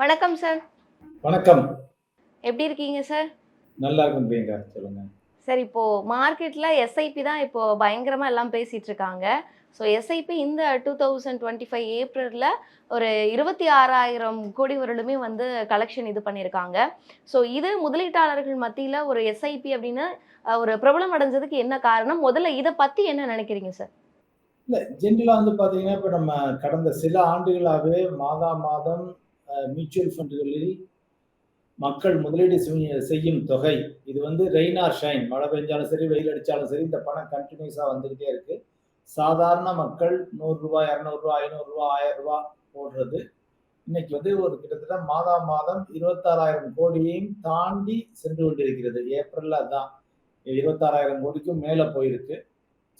வணக்கம் சார் வணக்கம். எப்படி இருக்கீங்க சார் நல்லா இருக்கும் பிரியங்கா. சொல்லுங்க. சார் இப்போ மார்க்கெட்ல எஸ்ஐபி தான் இப்போ பயங்கரமா எல்லாம் பேசிட்டு இருக்காங்க. ஸோ எஸ்ஐபி இந்த டூ தௌசண்ட் டுவெண்ட்டி ஃபைவ் ஏப்ரலில் ஒரு இருபத்தி ஆறாயிரம் கோடி வருடமே வந்து கலெக்ஷன் இது பண்ணியிருக்காங்க. ஸோ இது முதலீட்டாளர்கள் மத்தியில் ஒரு எஸ்ஐபி அப்படின்னு ஒரு பிரபலம் அடைஞ்சதுக்கு என்ன காரணம்? முதல்ல இதை பற்றி என்ன நினைக்கிறீங்க சார் இல்ல ஜென்ரலா வந்து பாத்தீங்கன்னா இப்ப நம்ம கடந்த சில ஆண்டுகளாகவே மாதா மாதம் மியூச்சுவல் ஃபண்டுகளில் மக்கள் முதலீடு செய்யும் தொகை. இது வந்து ரெயின் ஆர் ஷைன் மழை பெஞ்சாலும் சரி வெயில் அடித்தாலும் சரி இந்த பணம் கண்டினியூஸாக வந்துக்கிட்டே இருக்கு. சாதாரண மக்கள் நூறுரூவா இரநூறுவா ஐநூறுரூவா ஆயிரம் போடுறது. இன்னைக்கு வந்து ஒரு கிட்டத்தட்ட மாதா மாதம் இருபத்தாறாயிரம் கோடியையும் தாண்டி சென்று கொண்டிருக்கிறது. ஏப்ரலில் அதுதான் இருபத்தாறாயிரம் கோடிக்கும் மேலே போயிருக்கு.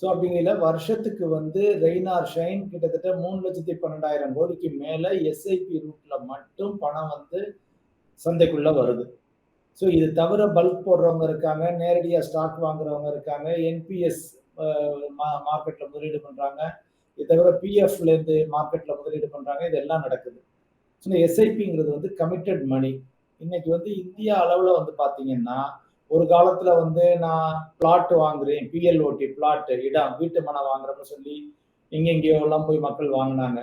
ஸோ அப்படிங்கிற வருஷத்துக்கு வந்து ரெயின் ஆர் ஷைன் கிட்டத்தட்ட மூணு லட்சத்தி பன்னெண்டாயிரம் கோடிக்கு மேலே எஸ்ஐபி ரூட்ல மட்டும் பணம் வந்து சந்தைக்குள்ள வருது. ஸோ இது தவிர பல்க் போடுறவங்க இருக்காங்க நேரடியாக ஸ்டாக் வாங்குறவங்க இருக்காங்க என்பிஎஸ் மார்க்கெட்ல முதலீடு பண்றாங்க. இது தவிர பிஎஃப்லேருந்து மார்க்கெட்ல முதலீடு பண்றாங்க இதெல்லாம் நடக்குது. ஸோ எஸ்ஐபிங்கிறது வந்து கமிட்டட் மணி இன்னைக்கு வந்து இந்தியா அளவில் வந்து பார்த்தீங்கன்னா ஒரு காலத்துல வந்து நான் பிளாட் வாங்குறேன் பிஎல்ஓடி பிளாட் இடம் வீட்டு மனை வாங்குறேன்னு சொல்லி எங்கெங்கேயோ எல்லாம் போய் மக்கள் வாங்கினாங்க.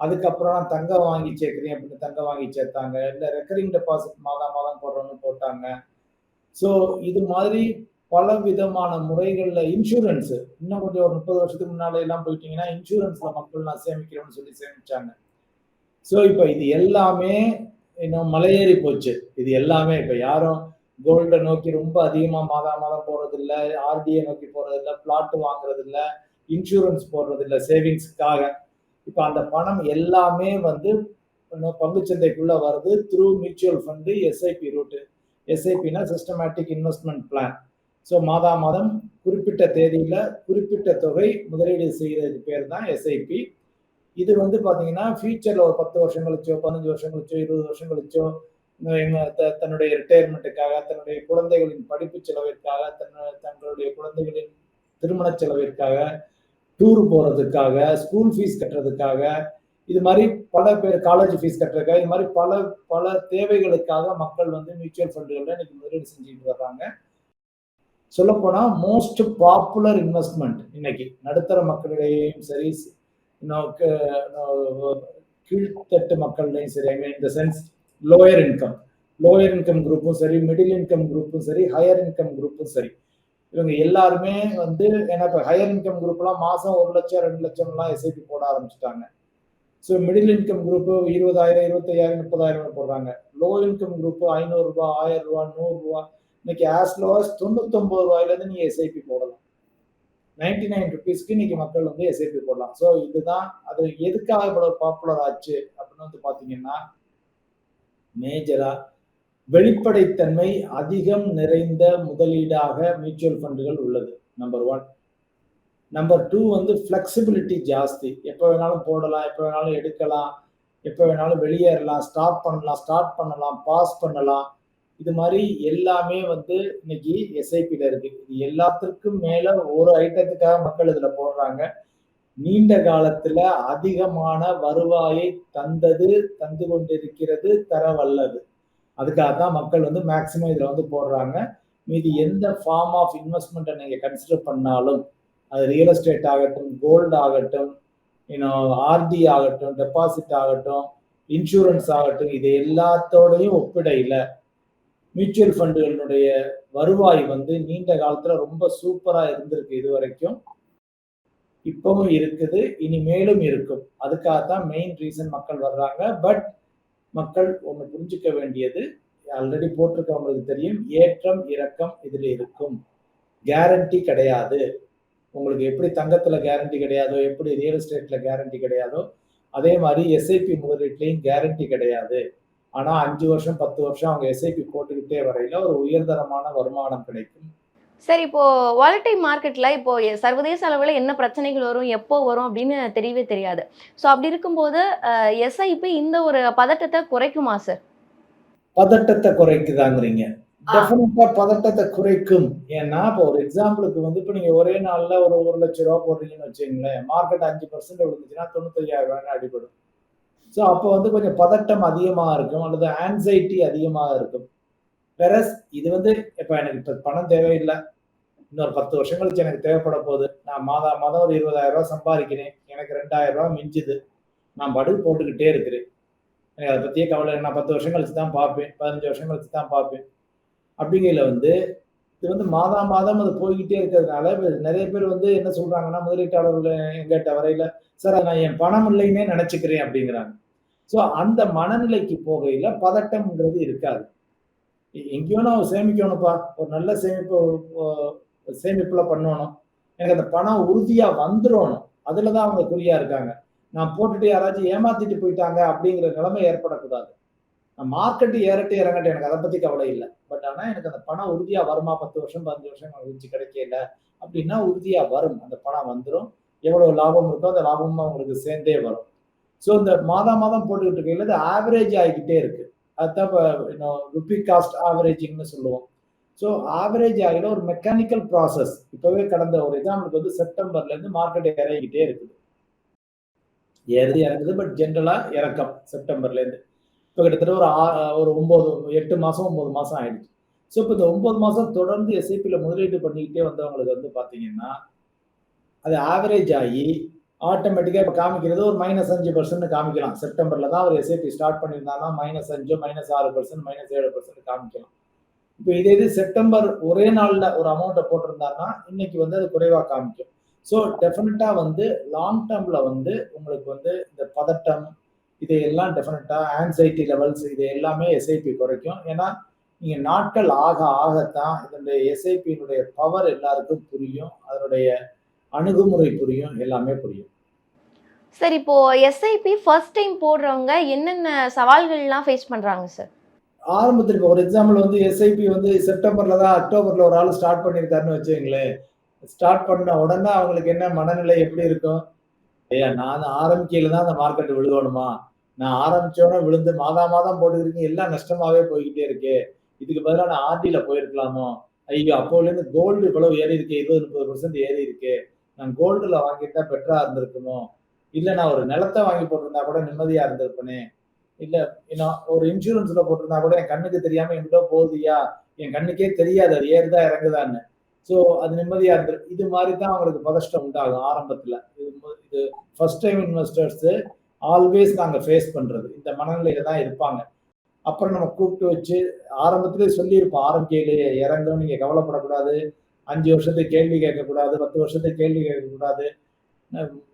அதுக்கப்புறம் நான் தங்கம் வாங்கி சேர்க்குறேன் அப்படின்னு தங்கம் வாங்கி சேர்த்தாங்க. இல்லை ரெக்கரிங் டெபாசிட் மாதம் மாதம் போடுறோன்னு போட்டாங்க. ஸோ இது மாதிரி பல விதமான முறைகளில் இன்சூரன்ஸ் இன்னும் கொஞ்சம் ஒரு முப்பது வருஷத்துக்கு முன்னால எல்லாம் போயிட்டீங்கன்னா இன்சூரன்ஸ்ல மக்கள் நான் சேமிக்கிறேன்னு சொல்லி சேமிச்சாங்க. ஸோ இப்போ இது எல்லாமே இன்னும் மலையேறி போச்சு. இது எல்லாமே இப்போ யாரும் கோல்டை நோக்கி ரொம்ப அதிகமாக மாதா மாதம் போறது இல்ல ஆர்டிஐ நோக்கி போறது பிளாட்டு பிளாட் வாங்குறது இன்சூரன்ஸ் போடுறது இல்ல சேவிங்ஸ்க்காக இப்போ அந்த பணம் எல்லாமே வந்து பங்குச்சந்தைக்குள்ளே பங்குச்சந்தைக்குள்ள வருது through mutual fund SIP route எஸ்ஐபினா systematic investment plan so மாதா மாதம் குறிப்பிட்ட தேதியில் குறிப்பிட்ட தொகை முதலீடு செய்கிறதுக்கு பேர் தான் எஸ்ஐபி இது வந்து பார்த்தீங்கன்னா ஃபியூச்சரில் ஒரு பத்து வருஷம் கழிச்சோ பதினஞ்சு வருஷம் கழிச்சோ இருபது வருஷம் கழிச்சோ தன்னுடைய ரிட்டையர்மெண்ட்டுக்காக தன்னுடைய குழந்தைகளின் படிப்பு செலவிற்காக தன் தங்களுடைய குழந்தைகளின் திருமண செலவிற்காக டூர் போறதுக்காக ஸ்கூல் ஃபீஸ் கட்டுறதுக்காக இது மாதிரி பல பேர் காலேஜ் ஃபீஸ் கட்டுறதுக்காக இது மாதிரி பல பல தேவைகளுக்காக மக்கள் வந்து மியூச்சுவல் ஃபண்டுகளில் இன்னைக்கு முதலீடு செஞ்சுட்டு வர்றாங்க. சொல்லப்போனால் மோஸ்ட் பாப்புலர் இன்வெஸ்ட்மெண்ட் இன்னைக்கு நடுத்தர மக்களிடையேயும் சரி இன்னும் கீழ்த்தட்டு மக்கள்லையும் சரி ஐ மீன் இந்த sense lower income lower income குரூப்பும் சரி மிடில் இன்கம் குரூப்பும் சரி ஹையர் இன்கம் குரூப்பும் சரி. இவங்க எல்லாருமே வந்து ஏன்னா இப்போ ஹையர் இன்கம் குரூப்லாம் மாசம் ஒரு லட்சம் ரெண்டு லட்சம்லாம் எஸ்ஐபி போட ஆரம்பிச்சுட்டாங்க. ஸோ மிடில் இன்கம் குரூப்பு இருபதாயிரம் இருபத்தையாயிரம் முப்பதாயிரம் போடுறாங்க. லோ இன்கம் குரூப் ஐநூறுரூபா ஆயிரம் ரூபா நூறுரூவா இன்னைக்கு ஆஸ் லோஸ் தொண்ணூத்தொம்பது ரூபாயிலேருந்து நீங்க எஸ்ஐபி போடலாம். நைன்டி நைன் ருபீஸ்க்கு இன்னைக்கு மக்கள் வந்து எஸ்ஐபி போடலாம். ஸோ இதுதான் அது எதுக்காக இவ்வளோ பாப்புலர் ஆச்சு அப்படின்னு வந்து பாத்தீங்கன்னா மேஜரா வெளிப்படைத்தன்மை அதிகம் நிறைந்த முதலீடாக மியூச்சுவல் ஃபண்டுகள் உள்ளது நம்பர் ஒன் நம்பர் டூ வந்து ஃப்ளெக்சிபிலிட்டி ஜாஸ்தி. எப்போ வேணாலும் போடலாம் எப்போ வேணாலும் எடுக்கலாம் எப்போ வேணாலும் வெளியேறலாம் ஸ்டாப் பண்ணலாம் ஸ்டார்ட் பண்ணலாம் பாஸ் பண்ணலாம். இது மாதிரி எல்லாமே வந்து இன்னைக்கு எஸ்ஐபியில் இருக்கு. இது எல்லாத்திற்கும் மேலே ஒரு ஐட்டத்துக்காக மக்கள் இதில் போடுறாங்க. நீண்ட காலத்துல அதிகமான வருவாயை தந்தது தந்து கொண்டிருக்கிறது தர வல்லது அதுக்காக தான் மக்கள் வந்து மேக்சிமம் இதுல வந்து போடுறாங்க. மீதி எந்த ஃபார்ம் ஆஃப் இன்வெஸ்ட்மெண்ட்டை நீங்க கன்சிடர் பண்ணாலும் அது ரியல் எஸ்டேட் ஆகட்டும் கோல்டு ஆகட்டும் இன்னும் ஆர்டி ஆகட்டும் டெபாசிட் ஆகட்டும் இன்சூரன்ஸ் ஆகட்டும் இது எல்லாத்தோடையும் ஒப்பிடையில மியூச்சுவல் ஃபண்டுகளுடைய வருவாய் வந்து நீண்ட காலத்துல ரொம்ப சூப்பரா இருந்திருக்கு இது வரைக்கும் இப்பவும் இருக்குது இனிமேலும் இருக்கும். அதுக்காகத்தான் மெயின் ரீசன் மக்கள் வர்றாங்க. பட் மக்கள் ஒன்று புரிஞ்சுக்க வேண்டியது ஆல்ரெடி போட்டிருக்கவங்களுக்கு தெரியும் ஏற்றம் இறக்கம் இதில் இருக்கும். கேரண்டி கிடையாது. உங்களுக்கு எப்படி தங்கத்தில் கேரண்டி கிடையாதோ எப்படி ரியல் எஸ்டேட்டில் கேரண்டி கிடையாதோ அதே மாதிரி எஸ்ஐபி முதலீட்லையும் கேரண்டி கிடையாது. ஆனால் அஞ்சு வருஷம் பத்து வருஷம் அவங்க எஸ்ஐபி போட்டுக்கிட்டே வரையில ஒரு உயர்தரமான வருமானம் கிடைக்கும். சார் இப்போ வாலட்டைல் மார்க்கெட்ல இப்போ சர்வதேச அளவில் என்ன பிரச்சனைகள் வரும் எப்போ வரும் அப்படின்னு தெரியவே தெரியாது. ஸோ அப்படி இருக்கும்போது எஸ்ஐபி இந்த ஒரு பதட்டத்தை குறைக்குமா சார் பதட்டத்தை குறைக்குதாங்கிறீங்க. டெஃபினட்டா பதட்டத்தை குறைக்கும். ஏன்னா இப்போ ஒரு எக்ஸாம்பிளுக்கு வந்து இப்போ நீங்க ஒரே நாள்ல ஒரு ஒரு லட்சம் ரூபா போடுறீங்கன்னு வச்சுங்களேன் மார்க்கெட் அஞ்சு பர்சன்ட் விழுந்துச்சுன்னா தொண்ணூத்தையாயிரம் ரூபாய்னு அடிபடும். ஸோ அப்போ வந்து கொஞ்சம் பதட்டம் அதிகமாக இருக்கும் அல்லது ஆன்சைட்டி அதிகமாக இருக்கும். பெரஸ் இது வந்து இப்போ எனக்கு இப்போ பணம் தேவையில்லை. இன்னொரு பத்து வருஷம் கழிச்சு எனக்கு தேவைப்பட போகுது. நான் மாதா மாதம் ஒரு இருபதாயிரம் ரூபாய் சம்பாதிக்கிறேன். எனக்கு ரெண்டாயிரம் ரூபாய் மிஞ்சுது. நான் படு போட்டுக்கிட்டே இருக்கிறேன். எனக்கு அதை பற்றியே கவலை இல்லை. நான் பத்து வருஷம் கழிச்சு தான் பார்ப்பேன். பதினஞ்சு வருஷம் கழிச்சு தான் பார்ப்பேன். அப்படிங்கையில் வந்து இது வந்து மாதா மாதம் அது போய்கிட்டே இருக்கிறதுனால நிறைய பேர் வந்து என்ன சொல்றாங்கன்னா முதலீட்டாளர்கள் எங்கிட்ட வரையில சார் நான் என் பணம் இல்லைன்னே நினைச்சுக்கிறேன் அப்படிங்கிறாங்க. ஸோ அந்த மனநிலைக்கு போகையில பதட்டம்ங்கிறது இருக்காது. எங்கேயோ நான் சேமிக்கணும்ப்பா ஒரு நல்ல சேமிப்பு சேமிப்புல பண்ணணும். எனக்கு அந்த பணம் உறுதியா வந்துடணும் அதுல தான் அவங்க குறியா இருக்காங்க. நான் போட்டுட்டு யாராச்சும் ஏமாத்திட்டு போயிட்டாங்க அப்படிங்கிற நிலைமை ஏற்படக்கூடாது. நான் மார்க்கெட்டு ஏறட்டு இறங்கட்டு எனக்கு அதை பத்தி கவலை இல்லை. பட் ஆனா எனக்கு அந்த பணம் உறுதியா வருமா? பத்து வருஷம் பதினஞ்சு வருஷம் கழிச்சு கிடைக்கல அப்படின்னா உறுதியா வரும். அந்த பணம் வந்துடும் எவ்வளவு லாபம் இருக்கோ அந்த லாபமும் அவங்களுக்கு சேர்ந்தே வரும். ஸோ இந்த மாதம் மாதம் போட்டுக்கிட்டு இருக்கையில இது ஆவரேஜ் ஆகிக்கிட்டே இருக்கு. அதுதான் இப்போ ருபி காஸ்ட் ஆவரேஜிங்னு சொல்லுவோம். ஸோ ஆவரேஜ் ஆகிற ஒரு மெக்கானிக்கல் ப்ராசஸ் இப்போவே கடந்த ஒரு எக்ஸாம்பிளுக்கு வந்து செப்டம்பர்லேருந்து மார்க்கெட் இறங்கிக்கிட்டே இருக்குது. எது இறங்குது பட் ஜென்ரலாக இறக்கம் செப்டம்பர்லேருந்து இப்போ கிட்டத்தட்ட ஒரு ஆ- ஒரு ஒம்பது எட்டு மாதம் ஒம்பது மாதம் ஆயிடுச்சு. ஸோ இப்போ இந்த ஒம்பது மாதம் தொடர்ந்து எஸ்ஐபியில் முதலீடு பண்ணிக்கிட்டே வந்தவங்களுக்கு வந்து பார்த்தீங்கன்னா அது ஆவரேஜ் ஆகி ஆட்டோமேட்டிக்காக இப்போ காமிக்கிறது ஒரு மைனஸ் அஞ்சு பர்சன்ட் காமிக்கலாம். செப்டம்பரில் தான் அவர் எஸ்ஐபி ஸ்டார்ட் பண்ணியிருந்தாங்கன்னா மைனஸ் அஞ்சு மைனஸ் ஆறு பர்சன்ட் மைனஸ் ஏழு பர்சன்ட் காமிக்கலாம். இப்போ இதே இது செப்டம்பர் ஒரே நாளில் ஒரு அமௌண்ட்டை போட்டிருந்தாருன்னா இன்னைக்கு வந்து அது குறைவாக காமிக்கும். ஸோ டெஃபினட்டாக வந்து லாங் டேர்மில் வந்து உங்களுக்கு வந்து இந்த பதட்டம் இதையெல்லாம் டெஃபினட்டாக ஆன்சைட்டி லெவல்ஸ் இது எல்லாமே எஸ்ஐபி குறைக்கும். ஏன்னா நீங்கள் நாட்கள் ஆக ஆகத்தான் இதனுடைய எஸ்ஐபியினுடைய பவர் எல்லாருக்கும் புரியும். அதனுடைய அணுகுமுறை புரியும் எல்லாமே புரியும். சார் இப்போ எஸ்ஐபி ஃபர்ஸ்ட் டைம் போடுறவங்க என்னென்ன சவால்கள்லாம் ஃபேஸ் பண்றாங்க சார்? ஆரம்பத்தில் இப்போ ஒரு எக்ஸாம்பிள் வந்து எஸ்ஐபி வந்து செப்டம்பர்ல தான் அக்டோபர்ல ஒரு ஆள் ஸ்டார்ட் பண்ணியிருக்காருன்னு வச்சுங்களேன் ஸ்டார்ட் பண்ண உடனே அவங்களுக்கு என்ன மனநிலை எப்படி இருக்கும்? ஐயா நான் ஆரம்பிக்கையில தான் அந்த மார்க்கெட் விழுகணுமா? நான் ஆரம்பிச்சோடனே விழுந்து மாதா மாதம் போட்டுக்கிறீங்க எல்லாம் நஷ்டமாவே போய்கிட்டே இருக்கு. இதுக்கு பதிலாக நான் ஆர்டில போயிருக்கலாமோ? ஐயோ அப்போலேருந்து கோல்டு இவ்வளவு ஏறி இருக்கு இருபது முப்பது பர்சன்ட் ஏறி இருக்கு நான் கோல்டுல வாங்கிட்டா பெட்டரா இருந்திருக்குமோ? இல்ல நான் ஒரு நிலத்தை வாங்கி போட்டிருந்தா கூட நிம்மதியா இருந்திருப்பனே? இல்ல நான் ஒரு இன்சூரன்ஸ்ல போட்டிருந்தா கூட என் கண்ணுக்கு தெரியாம எங்கிட்ட போகுதுயா? என் கண்ணுக்கே தெரியாது அது ஏறுதா இறங்குதான்னு. ஸோ அது நிம்மதியா இருந்து இது மாதிரி தான் அவங்களுக்கு பதஷ்டம் உண்டாகும் ஆரம்பத்துல. இது இது ஃபர்ஸ்ட் டைம் இன்வெஸ்டர்ஸ் ஆல்வேஸ் நாங்கள் ஃபேஸ் பண்றது. இந்த மனநிலையில தான் இருப்பாங்க. அப்புறம் நம்ம கூப்பிட்டு வச்சு ஆரம்பத்திலே சொல்லியிருப்போம் ஆரம்பிக்கையிலேயே இறங்கும் நீங்க கவலைப்படக்கூடாது. அஞ்சு வருஷத்துக்கு கேள்வி கேட்கக்கூடாது பத்து வருஷத்துக்கு கேள்வி கேட்கக்கூடாது.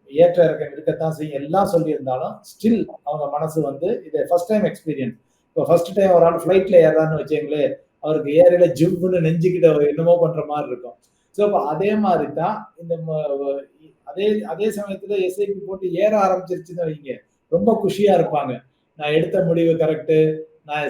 ஏற்ற இறக்கம் இருக்கத்தான் செய்யும். எல்லாம் சொல்லியிருந்தாலும் ஸ்டில் அவங்க மனசு வந்து இதை ஃபர்ஸ்ட் டைம் எக்ஸ்பீரியன்ஸ் இப்போ ஃபர்ஸ்ட் டைம் ஒரு ஆள் ஃப்ளைட்ல ஏறான்னு வச்சுங்களே அவருக்கு ஏரியில ஜிவ்னு நெஞ்சுக்கிட்ட என்னமோ பண்ற மாதிரி இருக்கும். ஸோ இப்போ அதே மாதிரி தான் இந்த ம- அதே அதே சமயத்துல எஸ்ஐபி போட்டு ஏற ஆரம்பிச்சிருச்சுன்னு வைங்க. ரொம்ப குஷியா இருப்பாங்க. நான் எடுத்த முடிவு கரெக்டு நான்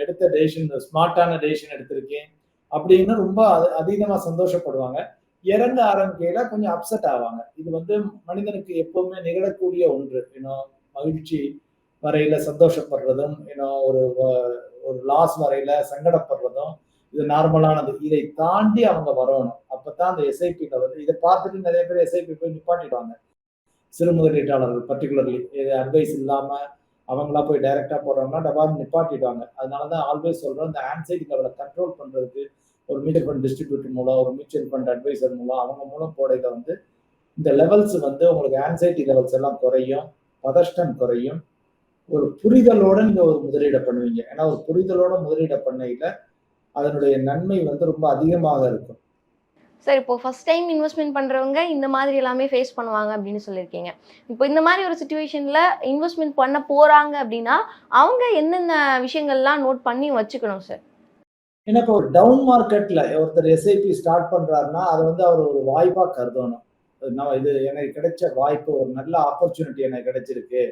எடுத்த டெசிஷன் ஸ்மார்ட்டான டெசிஷன் எடுத்திருக்கேன். அப்படின்னு ரொம்ப அதீதமா சந்தோஷப்படுவாங்க. இறங்க ஆரம்பிக்கையில கொஞ்சம் அப்செட் ஆவாங்க. இது வந்து மனிதனுக்கு எப்பவுமே நிகழக்கூடிய ஒன்று. இன்னும் மகிழ்ச்சி வரையில சந்தோஷப்படுறதும் இன்னும் ஒரு ஒரு லாஸ் வரையில சங்கடப்படுறதும் இது நார்மலானது இதை தாண்டி அவங்க வரணும். அப்பதான் அந்த எஸ்ஐபியில வந்து இதை பார்த்துட்டு நிறைய பேர் எஸ்ஐபி போய் நிப்பாட்டிடுவாங்க. சிறு முதலீட்டாளர்கள் பர்டிகுலர்லி இது அட்வைஸ் இல்லாம அவங்களா போய் டைரக்டா போடுறாங்கன்னா டபால் நிப்பாட்டிடுவாங்க. அதனாலதான் ஆல்வேஸ் சொல்றோம் இந்த ஆன்சைட்டி லெவலை கண்ட்ரோல் பண்றதுக்கு ஒரு மியூச்சுவல் ஃபண்ட் டிஸ்ட்ரிபியூட்டர் மூலம் ஒரு மியூச்சுவல் ஃபண்ட் அட்வைசர் மூலம் அவங்க மூலம் போடையில வந்து இந்த லெவல்ஸ் வந்து உங்களுக்கு ஆன்சைட்டி லெவல்ஸ் எல்லாம் குறையும் பதஷ்டம் குறையும். ஒரு புரிதலோட நீங்க ஒரு முதலீடை பண்ணுவீங்க. ஏன்னா ஒரு புரிதலோட முதலீடை பண்ணையில அதனுடைய நன்மை வந்து ரொம்ப அதிகமாக இருக்கும். சார் இப்போ ஃபர்ஸ்ட் டைம் இன்வெஸ்ட்மெண்ட் பண்றவங்க இந்த மாதிரி எல்லாமே ஃபேஸ் பண்ணுவாங்க அப்படின்னு சொல்லியிருக்கீங்க. இப்போ இந்த மாதிரி ஒரு சுச்சுவேஷன்ல இன்வெஸ்ட்மெண்ட் பண்ண போறாங்க அப்படின்னா அவங்க என்னென்ன விஷயங்கள்லாம் நோட் பண்ணி வச்சுக்கணும் சார் ஏன்னா இப்போ ஒரு டவுன் மார்க்கெட்ல ஒருத்தர் எஸ்ஐபி ஸ்டார்ட் பண்றாருன்னா அதை வந்து அவர் ஒரு வாய்ப்பா கருதணும். நம்ம இது எனக்கு கிடைச்ச வாய்ப்பு ஒரு நல்ல ஆப்பர்ச்சுனிட்டி எனக்கு கிடைச்சிருக்கு.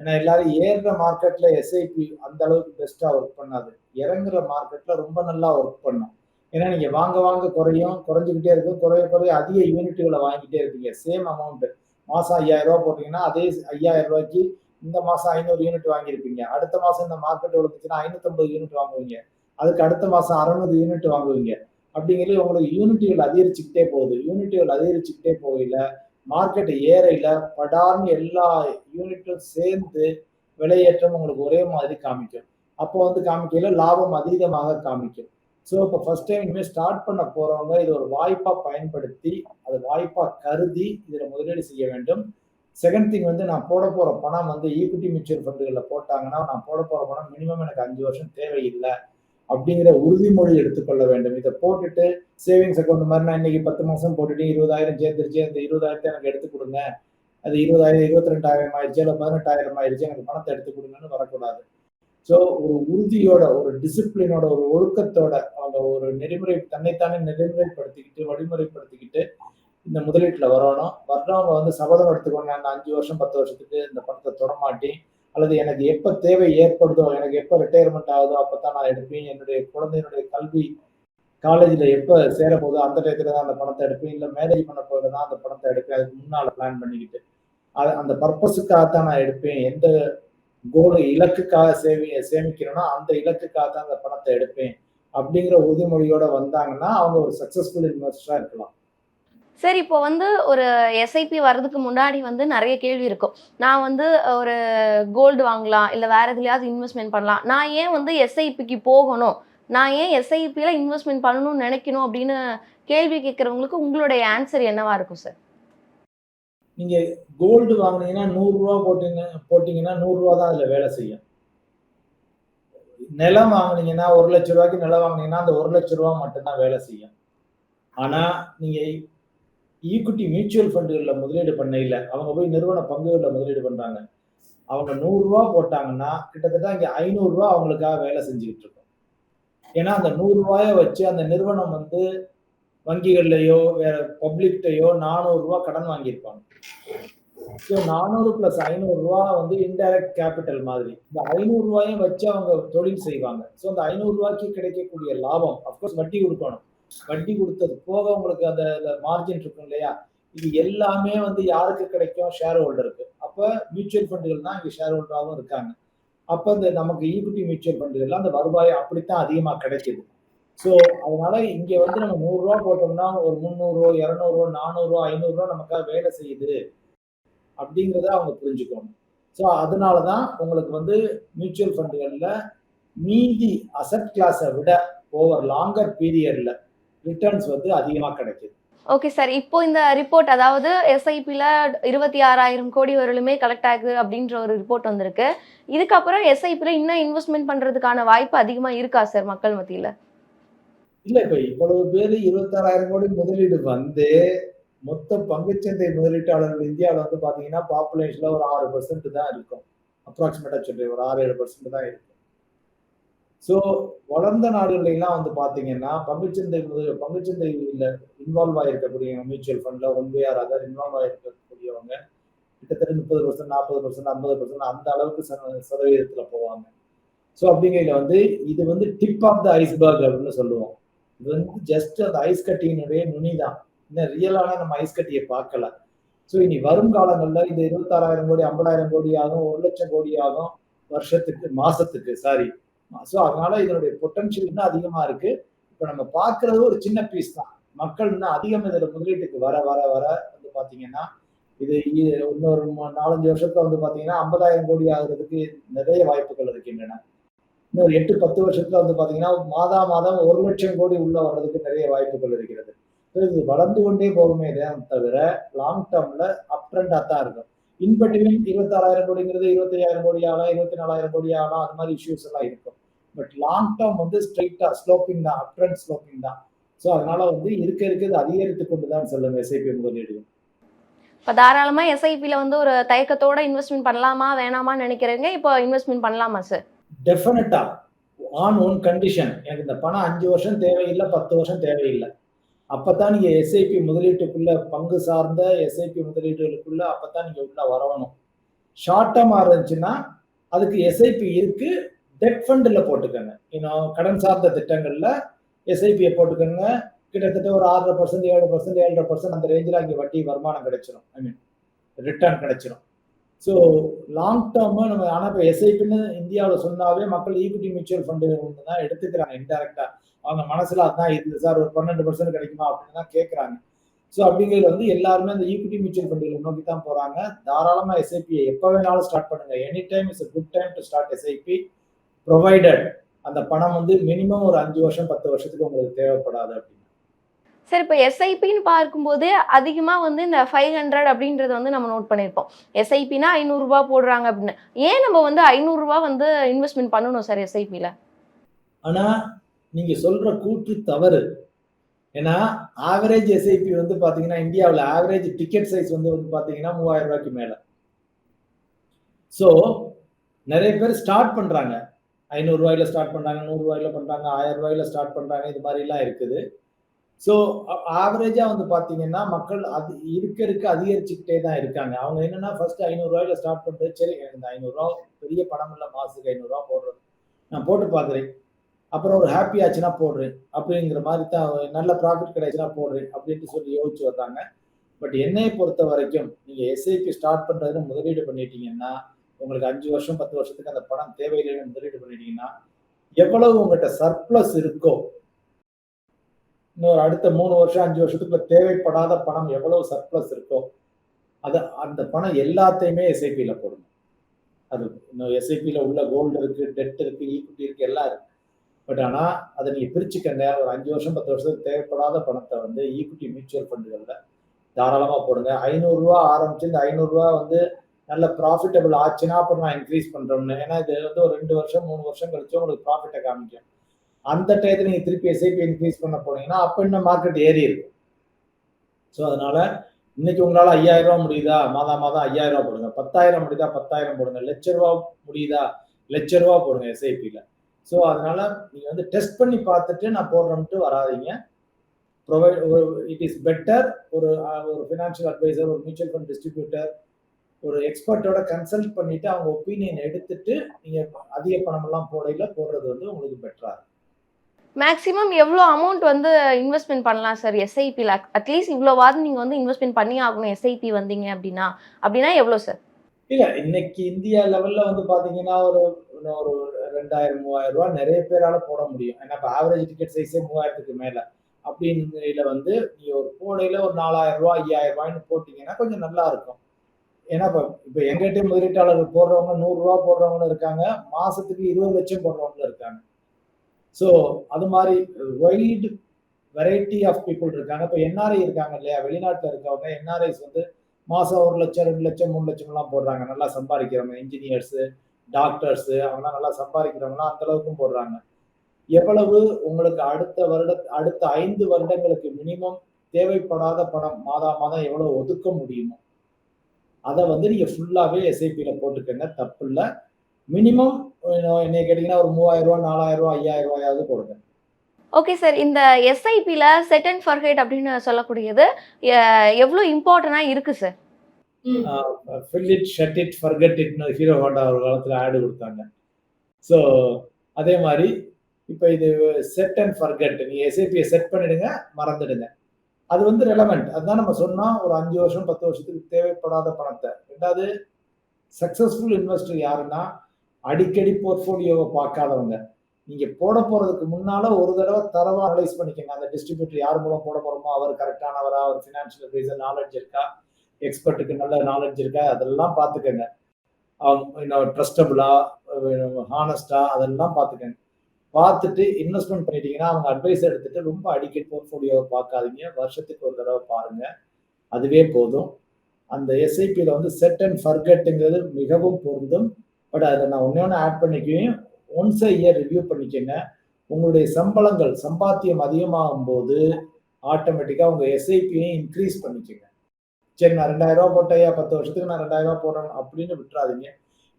ஏன்னா எல்லாரும் ஏறுற மார்க்கெட்ல எஸ்ஐபி அந்த அளவுக்கு பெஸ்டா ஒர்க் பண்ணாது. இறங்குற மார்க்கெட்ல ரொம்ப நல்லா ஒர்க் பண்ணும். ஏன்னா நீங்க வாங்க வாங்க குறையும் குறைஞ்சிக்கிட்டே இருக்கும். குறைய குறைய அதிக யூனிட்டுகளை வாங்கிட்டே இருப்பீங்க. சேம் அமௌண்ட் மாசம் ஐயாயிரம் ரூபாய் போட்டீங்கன்னா அதே ஐயாயிரம் ரூபாய்க்கு இந்த மாசம் ஐநூறு யூனிட் வாங்கியிருப்பீங்க. அடுத்த மாசம் இந்த மார்க்கெட் விழுந்துச்சுன்னா ஐநூத்தம்பது யூனிட் வாங்குவீங்க. அதுக்கு அடுத்த மாசம் அறுநூறு யூனிட் வாங்குவீங்க. அப்படிங்கிறது உங்களுக்கு யூனிட்டுகள் அதிகரிச்சுக்கிட்டே போகுது. யூனிட்டுகள் அதிகரிச்சுக்கிட்டே போகல மார்க்கெட் ஏறையில படார்னு எல்லா யூனிட்டும் சேர்ந்து விலையேற்றம் உங்களுக்கு ஒரே மாதிரி காமிக்கும். அப்போ வந்து காமிக்கையில லாபம் அதீதமாக காமிக்கும். ஸோ இப்போ ஃபர்ஸ்ட் டைம் இனிமேல் ஸ்டார்ட் பண்ண போறவங்க இது ஒரு வாய்ப்பா பயன்படுத்தி அது வாய்ப்பா கருதி இதில் முதலீடு செய்ய வேண்டும். செகண்ட் திங் வந்து நான் போட போற பணம் வந்து ஈக்விட்டி மியூச்சுவல் ஃபண்டுகளில் போட்டாங்கன்னா நான் போட போற பணம் மினிமம் எனக்கு அஞ்சு வருஷம் தேவையில்லை. அப்படிங்கிற உறுதிமொழி எடுத்துக்கொள்ள வேண்டும். இதை போட்டுட்டு சேவிங்ஸ் அக்கௌண்ட் மாதிரி நான் இன்னைக்கு பத்து மாசம் போட்டுட்டு இருபதாயிரம் சேர்ந்துருச்சு அந்த இருபதாயிரத்தை எனக்கு எடுத்து கொடுங்க. அது இருபதாயிரம் இருபத்தி ரெண்டாயிரம் ஆயிடுச்சு இல்லை பதினெட்டாயிரம் ஆயிடுச்சு எனக்கு பணத்தை எடுத்து கொடுங்கன்னு வரக்கூடாது. ஸோ ஒரு உறுதியோட ஒரு டிசிப்ளினோட ஒரு ஒழுக்கத்தோட அவங்க ஒரு நெறிமுறை தன்னைத்தானே நெறிமுறைப்படுத்திக்கிட்டு வழிமுறைப்படுத்திக்கிட்டு இந்த முதலீட்டில் வரணும். வர்றவங்க வந்து சபதம் எடுத்துக்கொண்டு நான் அஞ்சு வருஷம் பத்து வருஷத்துக்கு இந்த பணத்தை தொடமாட்டி அல்லது எனக்கு எப்போ தேவை ஏற்படுதோ எனக்கு எப்போ ரிட்டையர்மெண்ட் ஆகுதோ அப்போ தான் நான் எடுப்பேன். என்னுடைய குழந்தையினுடைய கல்வி காலேஜில் எப்போ சேர போதோ அந்த டயத்தில் தான் அந்த பணத்தை எடுப்பேன். இல்லை மேரேஜ் பண்ண போது தான் அந்த பணத்தை எடுப்பேன். அதுக்கு முன்னால் பிளான் பண்ணிக்கிட்டு. அது அந்த பர்பஸுக்காக தான் நான் எடுப்பேன். எந்த கோல் இலக்குக்காக சேமி சேமிக்கிறேன்னா அந்த இலக்குக்காக தான் அந்த பணத்தை எடுப்பேன். அப்படிங்கிற உறுதிமொழியோட வந்தாங்கன்னா அவங்க ஒரு சக்சஸ்ஃபுல் இன்வெஸ்டரா இருக்கலாம். சரி இப்போ வந்து ஒரு எஸ்ஐபி வர்றதுக்கு முன்னாடி வந்து நிறைய கேள்வி இருக்கும். நான் வந்து ஒரு கோல்டு வாங்கலாம் இல்லை வேற எதுலையாவது இன்வெஸ்ட்மெண்ட் பண்ணலாம். நான் ஏன் வந்து எஸ்ஐபிக்கு போகணும்? நான் ஏன் எஸ்ஐபியில் இன்வெஸ்ட்மெண்ட் பண்ணணும்னு நினைக்கணும் அப்படின்னு கேள்வி கேட்குறவங்களுக்கு உங்களுடைய ஆன்சர் என்னவா இருக்கும் சார் நீங்கள் கோல்டு வாங்குனீங்கன்னா நூறுரூவா போட்டீங்க போட்டிங்கன்னா நூறுரூவா தான் அதில் வேலை செய்யும். நிலம் வாங்குனீங்கன்னா ஒரு லட்ச ரூபாய்க்கு நிலம் வாங்குனீங்கன்னா அந்த ஒரு லட்ச ரூபா மட்டும்தான் வேலை செய்யும். ஆனால் நீங்கள் ஈக்விட்டி மியூச்சுவல் ஃபண்டுகளில் முதலீடு பண்ணையில் அவங்க போய் நிறுவன பங்குகளில் முதலீடு பண்ணுறாங்க அவங்க நூறுரூவா போட்டாங்கன்னா கிட்டத்தட்ட இங்கே ஐநூறுரூவா அவங்களுக்காக வேலை செஞ்சுக்கிட்டு இருக்கும். ஏன்னா அந்த நூறுரூவாயை வச்சு அந்த நிறுவனம் வந்து வங்கிகள்லையோ வேற பப்ளிக்டையோ நானூறுரூவா கடன் வாங்கியிருப்பாங்க. ஸோ நானூறு பிளஸ் ஐநூறுரூவா வந்து இன்டைரக்ட் கேபிட்டல் மாதிரி. இந்த ஐநூறுரூவாயும் வச்சு அவங்க தொழில் செய்வாங்க. ஸோ அந்த ஐநூறுரூவாய்க்கு கிடைக்கக்கூடிய லாபம் அஃப்கோர்ஸ் வட்டி கொடுக்கணும். வட்டி கொடுத்தது. போக உங்களுக்கு அந்த மார்ஜின் இருக்கும் இல்லையா? இது எல்லாமே வந்து யாருக்கு கிடைக்கும்? ஷேர் ஹோல்டருக்கு அப்போ மியூச்சுவல் ஃபண்டுகள் தான் இங்கே ஷேர் ஹோல்டராகவும் இருக்காங்க. அப்போ இந்த நமக்கு ஈக்விட்டி மியூச்சுவல் ஃபண்டுகள்லாம் அந்த வருவாய் அப்படித்தான் அதிகமாக கிடைக்குது. ஸோ அதனால இங்கே வந்து நம்ம நூறுரூவா போட்டோம்னா ஒரு முந்நூறுரூவா இரநூறுவா நானூறுரூவா ஐநூறுரூவா நமக்காக வேலை செய்யுது. அப்படிங்கிறத அவங்க புரிஞ்சுக்கணும். ஸோ அதனால தான் உங்களுக்கு வந்து மியூச்சுவல் ஃபண்டுகளில் மீதி அசட் கிளாஸை விட ஓவர் லாங்கர் பீரியட்ல ரிட்டர்ன்ஸ் வந்து அதிகமாக கிடைக்குது. ஓகே சார் இப்போ இந்த ரிப்போர்ட் அதாவது எஸ்ஐபியில் இருபத்தி ஆறாயிரம் கோடி வரலுமே கலெக்ட் ஆகுது அப்படின்ற ஒரு ரிப்போர்ட் வந்திருக்கு. இதுக்கப்புறம் எஸ்ஐபியில் இன்னும் இன்வெஸ்ட்மெண்ட் பண்ணுறதுக்கான வாய்ப்பு அதிகமாக இருக்கா சார் மக்கள் மத்தியில்? இல்ல இப்ப இவ்வளவு பேர் இருபத்தாறாயிரம் கோடி முதலீடு வந்து மொத்த பங்குச்சந்தை முதலீட்டாளர்கள் இந்தியாவில் வந்து பாத்தீங்கன்னா பாப்புலேஷன்ல ஒரு ஆறு பர்சன்ட் தான் இருக்கும். அப்ராக்சிமேட்டா சொல்றேன் ஒரு ஆறு ஏழு பர்சன்ட் தான் இருக்கும். ஸோ வளர்ந்த நாடுகளெல்லாம் வந்து பார்த்தீங்கன்னா பங்குச்சந்தை பங்குச்சந்தையில் இன்வால்வ் ஆகிருக்கக்கூடிய மியூச்சுவல் ஃபண்டில் one way or other involve ஆகிருக்கக்கூடியவங்க கிட்டத்தட்ட முப்பது பர்சன்ட் நாற்பது பர்சன்ட் ஐம்பது பர்சன்ட் அந்த அளவுக்கு சதவீதத்தில் போவாங்க. ஸோ அப்படிங்கையில் வந்து இது வந்து டிப் ஆஃப் த ஐஸ்பர்க் அப்படின்னு சொல்லுவோம். இது வந்து ஜஸ்ட் அந்த ஐஸ் கட்டியினுடைய நுனி தான் இன்னும் ரியலான நம்ம ஐஸ் கட்டியை பார்க்கல. ஸோ இனி வரும் காலங்களில் இந்த இருபத்தாறாயிரம் கோடி ஐம்பதாயிரம் கோடி ஆகும் ஒரு லட்சம் கோடி ஆகும் வருஷத்துக்கு மாசத்துக்கு சாரி ஸோ அதனால இதனுடைய பொட்டன்ஷியல் இன்னும் அதிகமா இருக்கு. இப்போ நம்ம பார்க்கறது ஒரு சின்ன பீஸ் தான். மக்கள் இன்னும் அதிகம் இதில் முதலீட்டுக்கு வர வர வர வந்து பார்த்தீங்கன்னா இது இன்னொரு நாலஞ்சு வருஷத்துல வந்து பார்த்தீங்கன்னா ஐம்பதாயிரம் கோடி ஆகுறதுக்கு நிறைய வாய்ப்புகள் இருக்கின்றன. இன்னொரு எட்டு பத்து வருஷத்துல வந்து பார்த்தீங்கன்னா மாதா மாதம் ஒரு லட்சம் கோடி உள்ள வர்றதுக்கு நிறைய வாய்ப்புகள் இருக்கிறது. இது வளர்ந்து கொண்டே போகுமே தவிர லாங் டேர்ம்ல அப் ட்ரெண்டாக தான் இருக்கும். இன்பட்டிவின் இருபத்தாறாயிரம் கோடிங்கிறது இருபத்தி ஐயாயிரம் கோடி ஆகலாம் இருபத்தி நாலாயிரம் கோடி ஆகலாம் அது மாதிரி இஷ்யூஸ் எல்லாம் இருக்கும். பட் லாங் டேர்ம் வந்து ஸ்ட்ரைட்டா ஸ்லோப்பிங் தான் அப் ட்ரெண்ட் ஸ்லோப்பிங் தான். ஸோ அதனால வந்து இருக்க இருக்கிறது அதிகரித்து கொண்டு தான் சொல்லுங்க எஸ்ஐபி முதலீடு இப்போ தாராளமாக எஸ்ஐபியில் வந்து ஒரு தயக்கத்தோட இன்வெஸ்ட்மெண்ட் பண்ணலாமா வேணாமான்னு நினைக்கிறீங்க? இப்போ இன்வெஸ்ட்மெண்ட் பண்ணலாமா சார் டெஃபினட்டா ஆன் ஒன் கண்டிஷன் எனக்கு இந்த பணம் அஞ்சு வருஷம் தேவையில்லை பத்து வருஷம் தேவையில்லை. அப்பதான் நீங்க எஸ்ஐபி முதலீட்டுக்குள்ள பங்கு சார்ந்த எஸ்ஐபி முதலீடுகளுக்குள்ள அப்பதான் நீங்க உள்ள வரணும். ஷார்ட் டேர்மா இருந்துச்சுன்னா அதுக்கு எஸ்ஐபி இருக்கு டெட் ஃபண்டில் போட்டுக்கோங்க. இன்னும் கடன் சார்ந்த திட்டங்களில் எஸ்ஐபியை போட்டுக்கோங்க. கிட்டத்தட்ட ஒரு ஆறரை பர்சன்ட் ஏழு பர்சன்ட் ஏழரை பர்சன்ட் அந்த ரேஞ்சில் அங்கே வட்டி வருமானம் கிடைச்சிரும். ஐ மீன் ரிட்டர்ன் கிடைச்சிரும். ஸோ லாங் டேர்மு நம்ம ஆனால் இப்போ எஸ்ஐபின்னு இந்தியாவில் சொன்னாவே மக்கள் ஈக்விட்டி மியூச்சுவல் ஃபண்டு ஒன்று தான் எடுத்துக்கிறாங்க இன்டெரக்டாக அவங்க மனசில் அதுதான் இருக்குது சார் ஒரு பன்னெண்டு பர்சன்ட் கிடைக்குமா அப்படின்னு தான் கேட்குறாங்க ஸோ அப்படிங்கிறது வந்து எல்லாருமே அந்த ஈக்விட்டி மியூச்சுவல் ஃபண்டுகளை நோக்கி தான் போகிறாங்க தாராளமாக எஸ்ஐபியை எப்போ வேணாலும் ஸ்டார்ட் பண்ணுங்க. Any time is a good time to start SIP provided அந்த பணம் வந்து மினிமம் ஒரு அஞ்சு வருஷம் பத்து வருஷத்துக்கு உங்களுக்கு தேவைப்படாது அப்படின்னு. சரி இப்போ எஸ்ஐபின்னு பார்க்கும்போது அதிகமாக வந்து இந்த ஃபைவ் ஹண்ட்ரட் அப்படின்றத வந்து நம்ம நோட் பண்ணியிருப்போம் எஸ்ஐபினா ஐநூறுரூவா போடுறாங்க அப்படின்னு. ஏன் நம்ம வந்து ஐநூறுரூவா வந்து இன்வெஸ்ட்மெண்ட் பண்ணணும் சார் எஸ்ஐபியில் ஆனா நீங்க சொல்ற கூற்று தவறு. ஏன்னா ஆவரேஜ் எஸ்ஐபி வந்து பாத்தீங்கன்னா இந்தியாவில் ஆவரேஜ் டிக்கெட் சைஸ் வந்து வந்து பாத்தீங்கன்னா மூவாயிரம் ரூபாய்க்கு மேல. ஸோ நிறைய பேர் ஸ்டார்ட் பண்றாங்க. ஐநூறுரூவாயில் ஸ்டார்ட் பண்ணுறாங்க நூறுரூவாயில் பண்ணுறாங்க ஆயிரம் ரூபாயில ஸ்டார்ட் பண்ணுறாங்க இது மாதிரிலாம் இருக்குது. ஸோ ஆவரேஜாக வந்து பார்த்தீங்கன்னா மக்கள் அது இருக்க இருக்க அதிகரிச்சுக்கிட்டே தான் இருக்காங்க. அவங்க என்னன்னா ஃபர்ஸ்ட் ஐநூறுரூவாயில் ஸ்டார்ட் பண்ணிட்டு சரி எனக்கு இந்த ஐநூறுரூவா பெரிய பணம் இல்லை மாதத்துக்கு ஐநூறுரூவா போடுறது. நான் போட்டு பார்க்குறேன் அப்புறம் ஒரு ஹாப்பி ஆச்சுன்னா போடுறேன். அப்படிங்கிற மாதிரி தான் நல்ல ப்ராஃபிட் கிடைச்சுன்னா போடுறேன் அப்படின்ட்டு சொல்லி யோசிச்சு வர்றாங்க. பட் என்னையை பொறுத்த வரைக்கும் நீங்கள் எஸ்ஐபி ஸ்டார்ட் பண்ணுறதுன்னு முதலீடு பண்ணிட்டீங்கன்னா உங்களுக்கு அஞ்சு வருஷம் பத்து வருஷத்துக்கு அந்த பணம் தேவையில்லைன்னு முதலீடு பண்ணிட்டீங்கன்னா எவ்வளவு உங்கள்கிட்ட சர்ப்ளஸ் இருக்கோ இன்னொரு அடுத்த மூணு வருஷம் அஞ்சு வருஷத்துக்குள்ள தேவைப்படாத பணம் எவ்வளவு சர்ப்ளஸ் இருக்கோ அது அந்த பணம் எல்லாத்தையுமே எஸ்ஐபியில் போடணும். அது இன்னும் எஸ்ஐபியில் உள்ள கோல்டு இருக்கு டெட் இருக்கு ஈக்விட்டி இருக்கு எல்லாம் இருக்கு. பட் ஆனால் அதை நீங்கள் பிரிச்சுக்கங்க. ஒரு அஞ்சு வருஷம் பத்து வருஷத்துக்கு தேவைப்படாத பணத்தை வந்து ஈக்விட்டி மியூச்சுவல் ஃபண்டுகளில் தாராளமாக போடுங்க. ஐநூறுரூவா ஆரம்பிச்சு இந்த ஐநூறுரூவா வந்து நல்ல ப்ராஃபிட்டபிள் ஆச்சுன்னா அப்புறம் நான் இன்க்ரீஸ் பண்ணுறோம்னு ஏன்னா இது வந்து ஒரு ரெண்டு வருஷம் மூணு வருஷம் கழிச்சு உங்களுக்கு ப்ராஃபிட்டை காமிக்கும். அந்த டயத்தில் நீங்கள் திருப்பி எஸ்ஐபி இன்க்ரீஸ் பண்ண போனீங்கன்னா அப்போ இன்னும் மார்க்கெட் ஏறி இருக்கும். ஸோ அதனால இன்னைக்கு உங்களால் ஐயாயிரம் ரூபா முடியுதா? மாதா மாதம் ஐயாயிரம் ரூபா போடுங்க. பத்தாயிரம் முடியுதா? பத்தாயிரம் போடுங்க. லட்ச ரூபா முடியுதா? லட்ச ரூபா போடுங்க எஸ்ஐபியில் ஸோ அதனால நீங்கள் வந்து டெஸ்ட் பண்ணி பார்த்துட்டு நான் போடுறோம்ட்டு வராதிங்க. ப்ரொவைட் ஒரு இட் இஸ் பெட்டர் ஒரு ஒரு ஃபினான்ஷியல் அட்வைசர் ஒரு மியூச்சுவல் ஃபண்ட் டிஸ்ட்ரிபியூட்டர் ஒரு எக்ஸ்பர்ட்டோட கன்சல்ட் பண்ணிட்டு அவங்க ஒப்பீனியன் எடுத்துட்டு நீங்கள் அதிக பணமெல்லாம் போடையில போடுறது வந்து உங்களுக்கு பெட்டராக இருக்கும். மேக்ஸிமம் எவ்வளோ அமௌண்ட் வந்து இன்வெஸ்ட்மெண்ட் பண்ணலாம் சார் எஸ்ஐபியில் அட்லீஸ்ட் இவ்வளோவாது நீங்கள் வந்து இன்வெஸ்ட்மெண்ட் பண்ணி ஆகணும் எஸ்ஐபி வந்தீங்க அப்படின்னா. அப்படின்னா எவ்வளோ சார் இல்ல இன்னைக்கு இந்தியா லெவல்ல வந்து பாத்தீங்கன்னா ஒரு ஒரு ரெண்டாயிரம் மூவாயிரம் ரூபாய் நிறைய பேரால போட முடியும். ஏன்னா இப்போ ஆவரேஜ் டிக்கெட் சைஸே மூவாயிரத்துக்கு மேல. அப்படிங்கிற வந்து நீ ஒரு போடையில ஒரு நாலாயிரம் ரூபாய் ஐயாயிரம் ரூபாய்னு போட்டீங்கன்னா கொஞ்சம் நல்லா இருக்கும். ஏன்னா இப்போ இப்போ எங்கிட்ட முதலீட்டாளர் போடுறவங்க நூறு ரூபா போடுறவங்களும் இருக்காங்க. மாசத்துக்கு இருபது லட்சம் போடுறவங்களும் இருக்காங்க. ஸோ அது மாதிரி வைடு வெரைட்டி ஆஃப் பீப்புள் இருக்காங்க. இப்போ என்ஆர்ஐ இருக்காங்க இல்லையா? வெளிநாட்டில் இருக்கவங்க என்ஆர்ஐஸ் வந்து மாதம் ஒரு லட்சம் ரெண்டு லட்சம் மூணு லட்சம்லாம் போடுறாங்க. நல்லா சம்பாதிக்கிறவங்க இன்ஜினியர்ஸு டாக்டர்ஸு அவங்களாம் நல்லா சம்பாதிக்கிறவங்களாம் அந்த அளவுக்கும் போடுறாங்க. எவ்வளவு உங்களுக்கு அடுத்த வருட அடுத்த ஐந்து வருடங்களுக்கு மினிமம் தேவைப்படாத பணம் மாதா மாதம் எவ்வளவு ஒதுக்க முடியுமோ அதை வந்து நீங்கள் ஃபுல்லாகவே எஸ்ஐபியில் போட்டுக்கோங்க. தப்பு இல்லை மினிமம் என்னை கேட்டிங்கன்னா ஒரு மூவாயிரம் ரூபா நாலாயிரம் ரூபா ஐயாயிரம் ரூபாயாவது போடுங்க. ஓகே சார் இந்த எஸ்ஐபியில் செட் அண்ட் ஃபர்ஹெட் அப்படின்னு சொல்லக்கூடியது எவ்வளோ இம்பார்ட்டண்டாக இருக்குது sir fill it shut it forget இட்னு hero Honda ஒரு காலத்தில் ஆடு கொடுத்தாங்க. ஸோ அதே மாதிரி இப்போ இது செட் அண்ட் ஃபர்கட் நீங்கள் எஸ்ஐபியை செட் பண்ணிடுங்க மறந்துடுங்க. அது வந்து ரெலவெண்ட் அதுதான் நம்ம சொன்னோம் ஒரு அஞ்சு வருஷம் பத்து வருஷத்துக்கு தேவைப்படாத பணத்தை. ரெண்டாவது சக்ஸஸ்ஃபுல் இன்வெஸ்டர் யாருன்னா அடிக்கடி போர்ட்ஃபோலியோவை பார்க்காதவங்க. நீங்கள் போட போகிறதுக்கு முன்னால் ஒரு தடவை தரவாக அனலைஸ் பண்ணிக்கங்க. அந்த டிஸ்ட்ரிபியூட்டர் யார் மூலம் போட போகிறோமோ அவர் கரெக்டானவரா அவர் ஃபினான்ஷியல் ரீசன் நாலேஜ் இருக்கா எக்ஸ்பர்ட்டுக்கு நல்ல நாலேஜ் இருக்கா அதெல்லாம் பார்த்துக்கங்க. அவங்க ட்ரஸ்டபுளா ஹானஸ்டா அதெல்லாம் பார்த்துக்கங்க. பார்த்துட்டு இன்வெஸ்ட்மெண்ட் பண்ணிட்டீங்கன்னா அவங்க அட்வைஸ் எடுத்துட்டு ரொம்ப அடிக்கடி போர்ட்ஃபோலியோவை பார்க்காதீங்க. வருஷத்துக்கு ஒரு தடவை பாருங்க. அதுவே போதும். அந்த எஸ்ஐபியில் வந்து செட் அண்ட் ஃபர்கட்டுங்கிறது மிகவும் பொருந்தும். பட் அதில் நான் ஒன்றே ஒன்று ஆட் பண்ணிக்குவேன் ஒன்ஸ் அ இயர் ரிவ்யூ பண்ணிக்கங்க. உங்களுடைய சம்பளங்கள் சம்பாத்தியம் அதிகமாகும் போது ஆட்டோமேட்டிக்காக உங்கள் எஸ்ஐபியையும் இன்க்ரீஸ் பண்ணிக்கோங்க. சரி நான் ரெண்டாயிரம் ரூபா போட்டையா பத்து வருஷத்துக்கு நான் ரெண்டாயிரம் ரூபா போடுறேன் அப்படின்னு விட்டுறாதீங்க.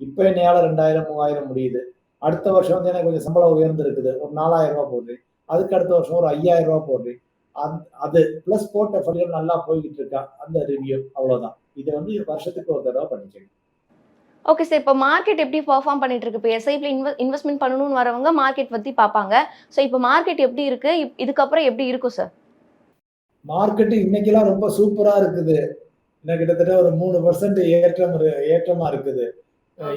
இப்போ என்னையால் ரெண்டாயிரம் மூவாயிரம் முடியுது. அடுத்த வருஷம் வந்து எனக்கு கொஞ்சம் சம்பளம் உயர்ந்திருக்குது. ஒரு நாலாயிரம் ரூபா போடுறேன். அதுக்கு அடுத்த வருஷம் ஒரு ஐயாயிரம் ரூபா போடுறேன். அது அது ப்ளஸ் போட்ட ஃபலியர் நல்லா போய்கிட்டு இருக்கா? அந்த ரிவ்யூ அவ்வளோதான் இதை வந்து வருஷத்துக்கு ஒரு தடவை பண்ணிக்கோங்க. ஓகே சார் இப்போ மார்க்கெட் எப்படி பெர்ஃபார்ம் பண்ணிட்டு இருக்கு? இப்போ எஸ்ஐபியில் இன்வெ இன்வெஸ்ட்மெண்ட் பண்ணணும்னு வரவங்க மார்க்கெட் பற்றி பார்ப்பாங்க. ஸோ இப்போ மார்க்கெட் எப்படி இருக்கு? இதுக்கப்புறம் எப்படி இருக்கும் சார் மார்க்கெட்டு இன்னைக்கெல்லாம் ரொம்ப சூப்பரா இருக்குது. இன்னும் கிட்டத்தட்ட ஒரு மூணு பர்சன்ட் ஏற்றம் இரு- ஏற்றமா இருக்குது.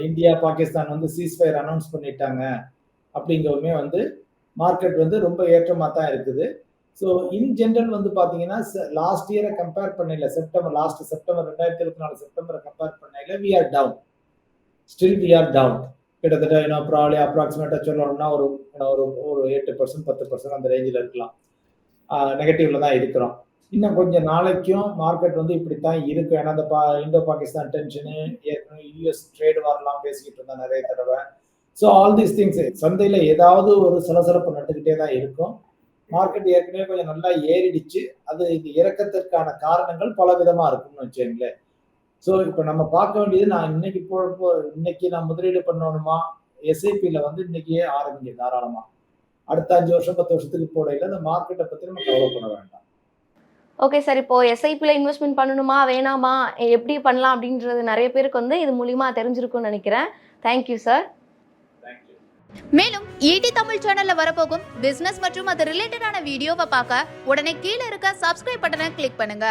இந்தியா பாகிஸ்தான் வந்து சீஸ்ஃபயர் அனௌன்ஸ் பண்ணிட்டாங்க அப்படிங்கவுமே வந்து மார்க்கெட் வந்து ரொம்ப ஏற்றமாக தான் இருக்குது. ஸோ இன் ஜென்ரல் வந்து பார்த்தீங்கன்னா லாஸ்ட் இயரை கம்பேர் பண்ணல செப்டம்பர் லாஸ்ட் செப்டம்பர் ரெண்டாயிரத்தி இருபத்தி நாலு செப்டம்பரை கம்பேர் பண்ணல we are down still we are down கிட்டத்தட்ட இன்னும் ப்ராப்ளி அப்ராக்சிமேட்டாக சொல்லணும்னா ஒரு ஒரு ஒரு எட்டு பர்சன்ட் பத்து பர்சன்ட் அந்த ரேஞ்சில் இருக்கலாம். நெகட்டிவ்ல தான் இருக்கிறோம். இன்னும் கொஞ்சம் நாளைக்கும் மார்க்கெட் வந்து இப்படித்தான் இருக்கும் ஏன்னா இந்த பா இந்தோ பாகிஸ்தான் டென்ஷனு ஏற்கனவே யூஎஸ் ட்ரேட் வாரெல்லாம் பேசிக்கிட்டு இருந்தேன் நிறைய தடவை. ஸோ ஆல் தீஸ் திங்ஸ் சந்தையில் ஏதாவது ஒரு சலசலப்பு நடந்துக்கிட்டே தான் இருக்கும். மார்க்கெட் ஏற்கனவே கொஞ்சம் நல்லா ஏறிடுச்சு. அது இது இறக்கத்திற்கான காரணங்கள் பல விதமாக இருக்கும்னு வச்சுங்களேன் ஸோ இப்போ நம்ம பார்க்க வேண்டியது நான் இன்னைக்கு போகிறப்போ இன்னைக்கு நான் முதலீடு பண்ணணுமா? எஸ்ஐபியில் வந்து இன்னைக்கே ஆரம்பிங்க தாராளமாக அடுத்த அஞ்சு வருஷம் பத்து வருஷத்துக்கு போடையில் அந்த மார்க்கெட்டை பற்றி நம்ம கவலைப்பட வேண்டாம். ஓகே சார் இப்போ எஸ்ஐபியில் இன்வெஸ்ட்மெண்ட் பண்ணணுமா வேணாமா? எப்படி பண்ணலாம் அப்படின்றது நிறைய பேருக்கு வந்து இது மூலியமா தெரிஞ்சிருக்கும்னு நினைக்கிறேன். தேங்க்யூ சார் மேலும் ஈடி தமிழ் சேனல்ல வரப்போகும் பிசினஸ் மற்றும் அது ரிலேட்டடான வீடியோவை பார்க்க உடனே கீழே இருக்க சப்ஸ்கிரைப் பட்டனை கிளிக் பண்ணுங்க.